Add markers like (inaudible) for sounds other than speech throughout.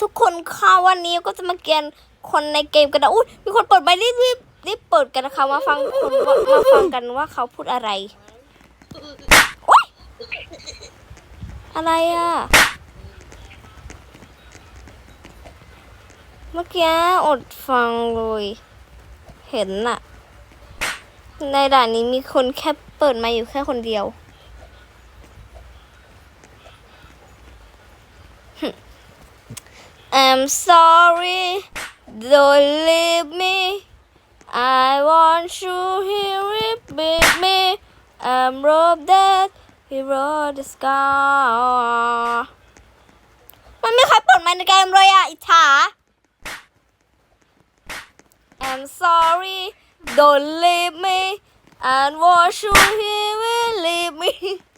ทุกคนค่ะวันนี้ก็จะมาเกียนคนในเกมกันนะอุ้ยมีคนเปิดไมค์รีบรีบรีบเปิดกันนะคะมาฟังคนมาฟังกันว่าเขาพูดอะไรโอ๊ยอะไรอะเมื่อกี้อดฟังเลย เห็นน่ะในด่านนี้มีคนแค่เปิดมาอยู่แค่คนเดียว I'm sorry don't leave me I want you here with me I'm rope that he wrote the scar มันไม่ใครเปิดไมค์ในเกมเลยอ่ะ อิจฉา I'm sorry don't leave me I want you here with leave me (laughs)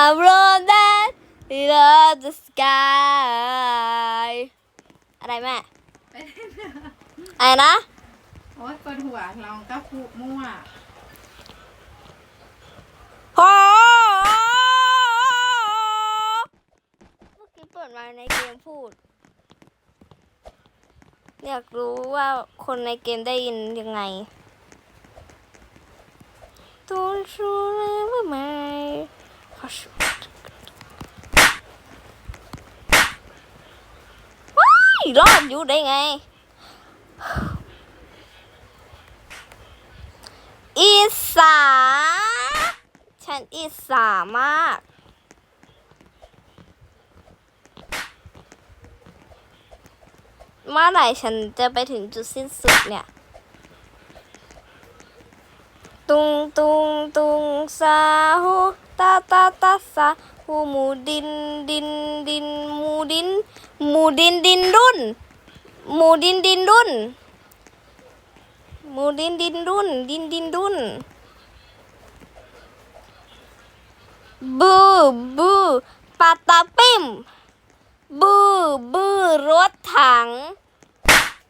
I wrote that he wrote the sky อะไรแม่ไปเล่นเถอะอะไรนะ โอ๊ยปวดหัวลองก็พูดมั่ว โอ้เมื่อกี้เปิดมาในเกมพูด อยากรู้ว่าคนในเกมได้ยินยังไง Don't you ever mind ว้าย รอดอยู่ได้ไง อีสา ฉันอิสามาก เมื่อไหร่ฉันจะไปถึงจุดสิ้นสุดเนี่ย ตุงตุงตุงซาฮูตาตาตาซา ฮูหมูดินดินดินหมูดินหมูดินดินรุ่น หมูดินดินรุ่น หมูดินดินรุ่น ดินดินรุ่นบูบูปาตาปิมบูบูรถถัง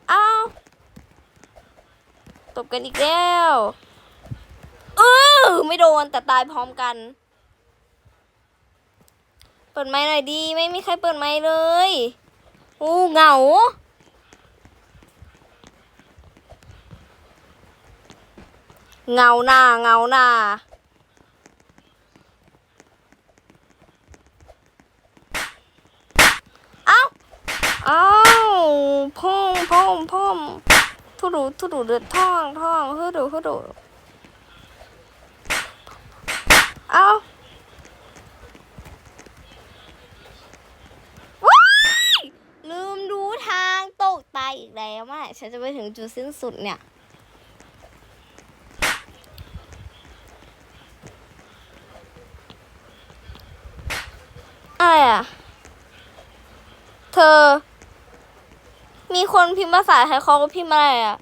เอาตบกันอีกแล้วเออไม่โดนแต่ตายพร้อมกัน เปิดไม้หน่อยดีไม่มีใครเปิดไม้เลยอู้เหงาเงาหน้าเงาหน้าเอ้าเอ้าพ่องพ่องพ่องทุดุทุดุเดือดท่องท่องฮึดุฮึดุเอ้าว้ายลืมดูทางตกตายอีกแล้วเมื่อไหร่ ฉันจะไปถึงจุดสิ้นสุดเนี่ย อะไรอะ เธอ มีคนพิมพ์ภาษาไทยเขาก็พิมพ์อะไรอะ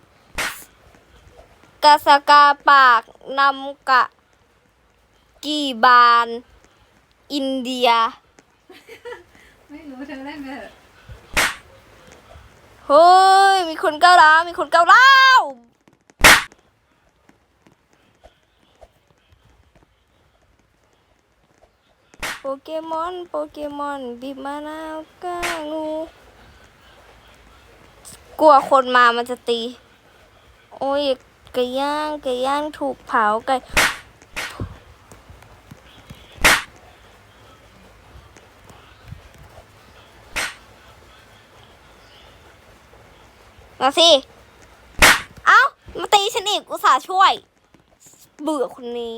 กาสกาปากนำกะ กี่บาน อินเดีย ไม่รู้เธอเล่นไปเถอะ เฮ้ย มีคนก้าวร้าวมีคนก้าวร้าวโปเกมอน โปเกมอนบิบมานาวกางู กลัวคนมามันจะตี โอ้ยไก่ย่างไก่ย่างถูกเผาไก่ มาสิ เอ้า มาตีฉันอีก อุตส่าห์ช่วย เบื่อคนนี้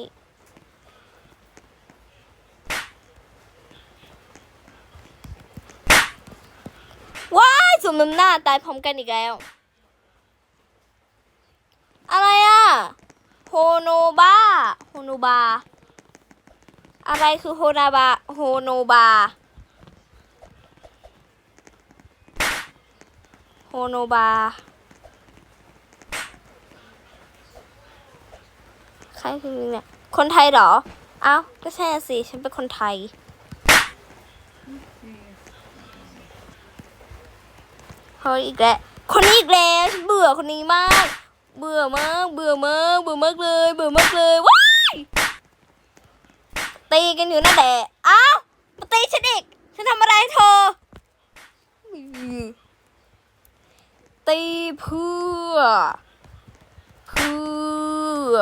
ว้ายสมน้ำหน้าตายพร้อมกันอีกแล้ว อะไรอะโฮโนบา โฮโนบา อะไรคือโฮนาบา โฮโนบา โฮโนบา ใครคือเนี่ย คนไทยเหรอ เอ้า ก็ใช่สิ ฉันเป็นคนไทย เฮ้ยอีกแล้ว คนนี้อีกแล้วฉันเบื่อคนนี้มาก เบื่อมาก เบื่อมาก เบื่อมากเลย เบื่อมากเลยว้ายตีกันอยู่นั่นแหละ เอ้ามาตีฉันอีก ฉันทำอะไรให้เธอ ตีเพื่อ เพื่อ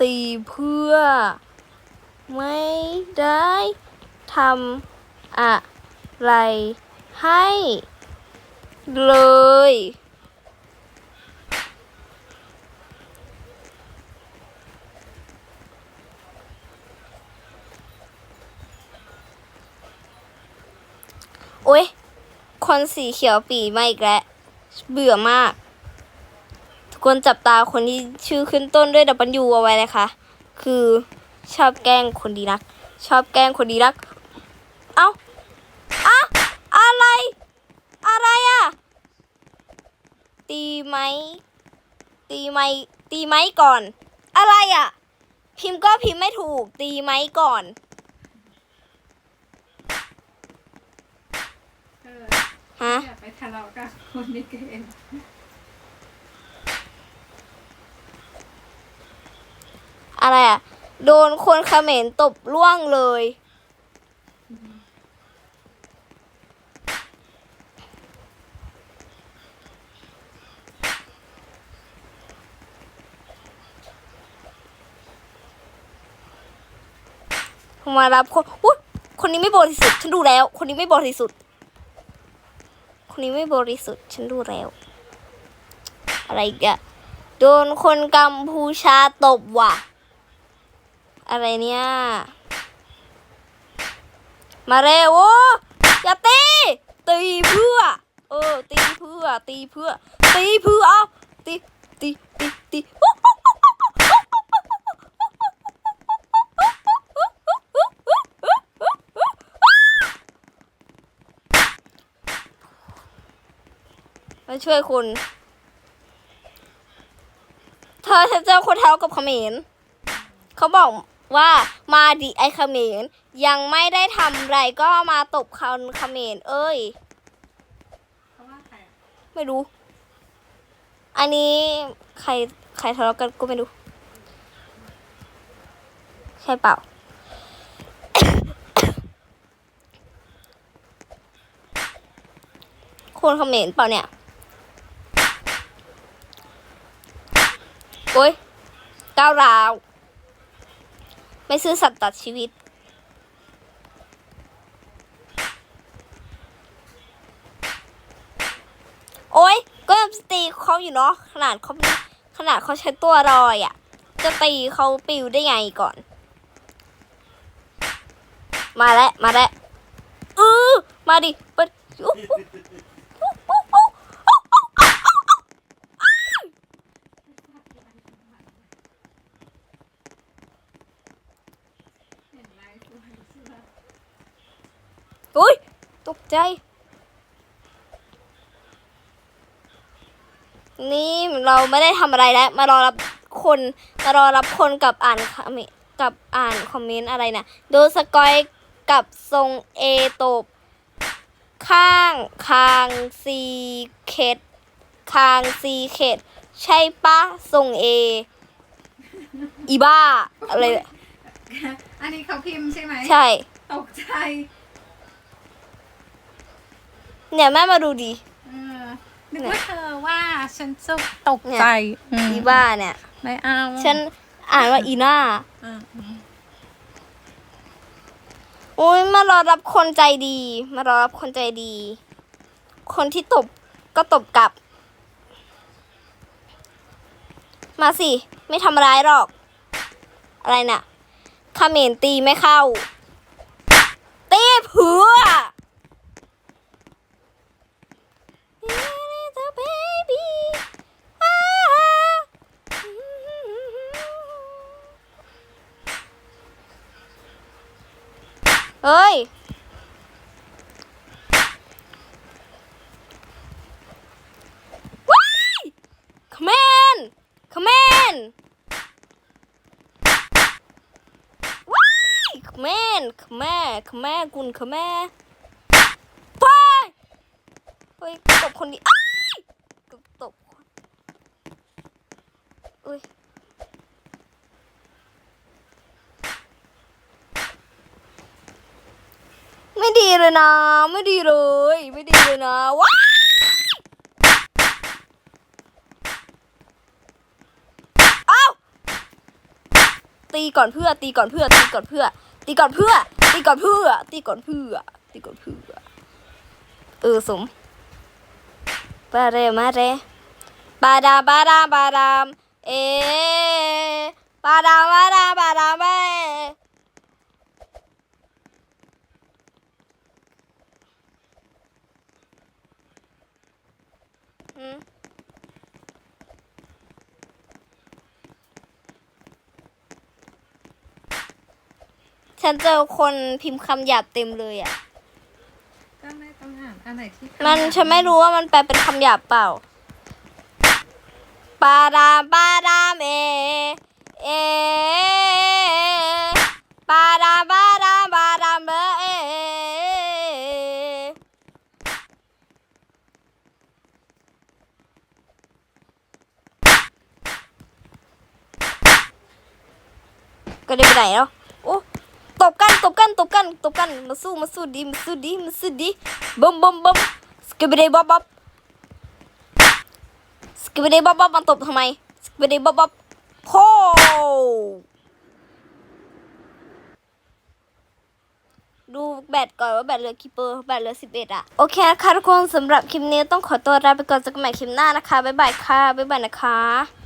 ตีเพื่อ ไม่ได้ทำอะไรให้เลย โอ๊ยคนสีเขียวปีมาอีกแล้ว เบื่อมาก ทุกคนจับตาคนที่ชื่อขึ้นต้นด้วย W เอาไว้เลยค่ะคือชอบแกล้งคนดีรัก ชอบแกล้งคนดีรัก เอ้าอะอะไร อะไรอะตีไหมตีไหมตีไหมก่อน อะไรอะพิมพ์ก็พิมพ์ไม่ถูก ตีไหมก่อนฮะ ทะเลาะกับคนในเกมอะไรอะ โดนคนเขมรตบล่วงเลย มารับคนอุ๊ยคนนี้ไม่บริสุทธิ์ฉันดูแล้ว คนนี้ไม่บริสุทธิ์ คนนี้ไม่บริสุทธิ์ฉันดูแล้ว อะไรกะโดนคนกัมพูชาตบว่ะ อะไรเนี่ย มาเร็วโออย่าตี ตีเพื่อ เออ ตีเพื่อ ตีเพื่อ ตีเพื่อเอาตีตีตีตี มาช่วยคุณ เธอจะเจอคนเท้ากับเขมรเขาบอกว่ามาดิไอเขมรยังไม่ได้ทำไรก็มาตบคนเขมรเอ้ยเขาว่าใครอะไม่รู้ อันนี้ใครใครทะเลาะกันก็ไม่รู้ ใช่เปล่า คนเขมรเปล่าเนี่ย โอ้ยก้าวร้าว ไม่ซื่อสัตย์ตัดชีวิต โอ๊ยก็ยังตีเขาอยู่เนาะขนาดเขาขนาดเขาใช้ตัวรอยอะ่ะ จะตีเขาปิวได้ไงก่อน มาแล้ว มาแล้วเออมาดิเปิดอุ๊บอุ๊อุ๊อุ๊ เห็นลายสวยเสื้อ อุ๊ ยตกใจ นี่เราไม่ได้ทำอะไรแล้ว มารอรับคนมารอรับคนกับอ่านคอมเมนต์กับอ่านคอมเมนต์อะไรนะโดนสกอยกับทรงเอตบ ข้างคางซีเคดคางซีเคดใช่ปะทรงเอ อีบ้าอะไรเนี่ยอันนี้เขาพิมพ์ใช่ไหม ใช่ ตกใจ เนี่ยแม่มาดูดิเออนึกว่าเธอว่าฉันจะตกใจอืมอีบ้าเนี่ย ไม่เอาฉันอ่านว่าอีน่า อะอุ้ยมารอรับคนใจดี มารอรับคนใจดี คนที่ตบก็ตบกลับ มาสิ ไม่ทำร้ายหรอก อะไรน่ะเขมรตีไม่เข้าตีเผือ เฮ้ย ว้ายคอมเมนคอมเมนว้ายคอมเมนคอมแม่คอมแม่กุนคอมแม่ไปเฮ้ยตบคนดีอ้ายตบตบคนอุ้ย ไม่ดีเลยนะ ไม่ดีเลย ไม่ดีเลยนะว้าเอาตีก่อนเพื่อ ตีก่อนเพื่อ ตีก่อนเพื่อ ตีก่อนเพื่อ ตีก่อนเพื่อ ตีก่อนเพื่อ ตีก่อนเพื่อ เออสมปาเรมาเรปาดาปาดาปาดามเอปาดาปาดาปาดามเอ อืมฉันเจอคนพิมพ์คำหยาบเต็มเลยอะ ก็ไม่ต้องอ่านอะไรที่มันฉันไม่รู้ว่ามันแปลเป็นคำหยาบเปล่า ปาดามปาดามเอ เอ ปาดามปาดามปาดามเบอเอ ก็ได้ไปไหนแล้วโอ้ตบกันตบกันตบกันตบกันมาสู้มาสู้ดีมาสู้ดีมาสู้ดีบึมบึมบึมสกิบเดย์บ๊อบบ๊อบสกิบเดย์บ๊อบบ๊อบมันตบทำไมสกิบเดย์บ๊อบบ๊อบโพดูแบตก่อนว่าแบตเหลือกี่เปอร์แบตเหลือสิบเอ็ดอะโอเคนะคะทุกคนสำหรับคลิปนี้ต้องขอตัวลาไปก่อนเจอกันใหม่คลิปหน้านะคะ บ๊ายบายค่ะ บ๊ายบายนะคะ